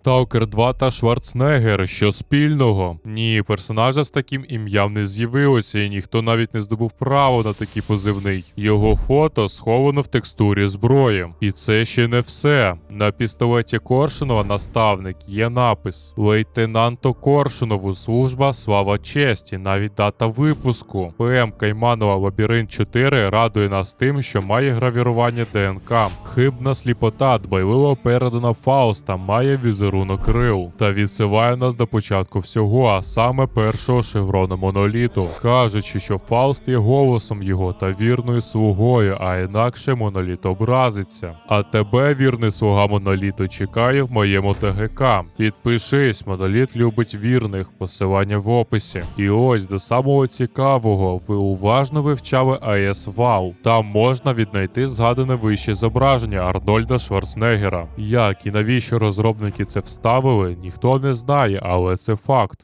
Сталкер 2 та Шварценеггер, що спільного? Ні, персонажа з таким ім'ям не з'явилося, і ніхто навіть не здобув право на такий позивний. Його фото сховано в текстурі зброї. І це ще не все. На пістолеті Коршунова наставник є напис Лейтенанту Коршунову служба слава честі, навіть дата випуску. ПМ Кайманова Лабіринт 4 радує нас тим, що має гравірування ДНК. Хибна сліпота дбайливо передана Фауста має візерунок крил та відсилає нас до початку всього, а саме першого шеврону моноліту, кажучи, що Фауст є голосом його та вірною слугою, а інакше моноліт образиться. А тебе, вірний слуга моноліту, чекає в моєму ТГК. Підпишись, моноліт любить вірних, посилання в описі. І ось до самого цікавого, ви уважно вивчали АЕС Вау. Там можна віднайти згадане вище зображення Арнольда Шварценеггера. Як і навіщо розробники це вставили, ніхто не знає, але це факт.